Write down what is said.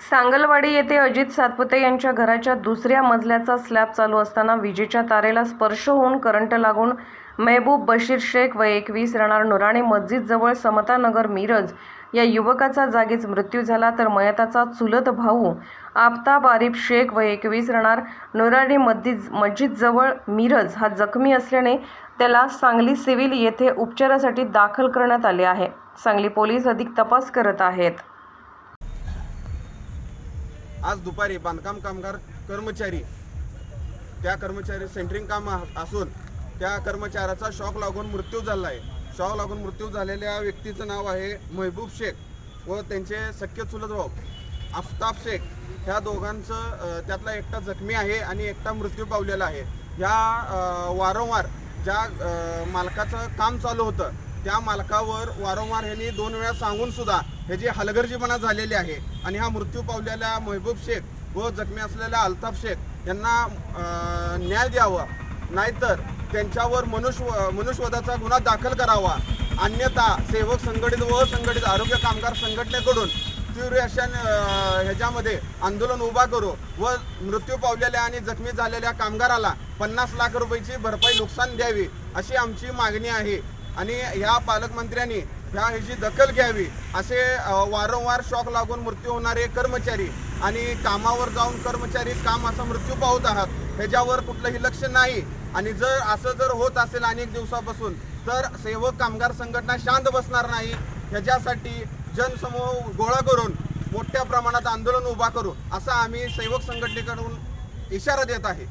सांगलवाडी येथे अजित सातपुते यांच्या घराच्या दुसऱ्या मजल्याचा स्लॅब चालू असताना विजेच्या तारेला स्पर्श होऊन करंट लागून मेहबूब बशीर शेख व एकवीस राहणार नुराणे मस्जिदजवळ समतानगर मिरज या युवकाचा जागीच मृत्यू झाला तर मयताचा चुलत भाऊ आफताब आरिफ शेख व एकवीस राहणार नुराणे मस्जिद मस्जिदजवळ मिरज हा जखमी असल्याने त्याला सांगली सिव्हिल येथे उपचारासाठी दाखल करण्यात आले आहे. सांगली पोलीस अधिक तपास करत आहेत. आज दुपारी बांधकाम कामगार कर्मचारी त्या कर्मचारी सेंटरिंग काम आ- असून त्या कर्मचाऱ्याचा शॉक लागून मृत्यू झाला आहे शॉक लागून मृत्यू झालेल्या व्यक्तीचं नाव आहे महबूब शेख व त्यांचे सख्य चुलत भाऊ आफताब शेख. ह्या दोघांचं त्यातला एकटा जखमी आहे आणि एकटा मृत्यू पावलेला आहे. ह्या वारंवार ज्या मालकाचं काम चालू होतं त्या मालकावर वारंवार ह्यांनी दोन वेळा सांगून सुद्धा ह्याची हलगर्जीपणा झालेली आहे आणि हा मृत्यू पावलेल्या महबूब शेख व जखमी असलेल्या अल्ताफ शेख यांना न्याय द्यावा नाहीतर त्यांच्यावर मनुष्य मनुष्यवधाचा गुन्हा दाखल करावा. अन्यथा सेवक संघटित व संघटित आरोग्य कामगार संघटनेकडून तीव्र अशा ह्याच्यामध्ये आंदोलन उभा करू व मृत्यू पावलेल्या आणि जखमी झालेल्या कामगाराला पन्नास लाख रुपयाची भरपाई नुकसान द्यावी अशी आमची मागणी आहे. आणि ह्या पालकमंत्र्यांनी ह्या ह्याची दखल घ्यावी असे वारंवार शॉक लागून मृत्यू होणारे कर्मचारी आणि कामावर जाऊन कर्मचारी काम असा मृत्यू पाहत आहात ह्याच्यावर कुठलंही लक्ष नाही. आणि जर असं जर होत असेल अनेक दिवसापासून तर सेवक कामगार संघटना शांत बसणार नाही. ह्याच्यासाठी जनसमूह गोळा करून मोठ्या प्रमाणात आंदोलन उभा करू असा आम्ही सेवक संघटनेकडून इशारा देत आहे.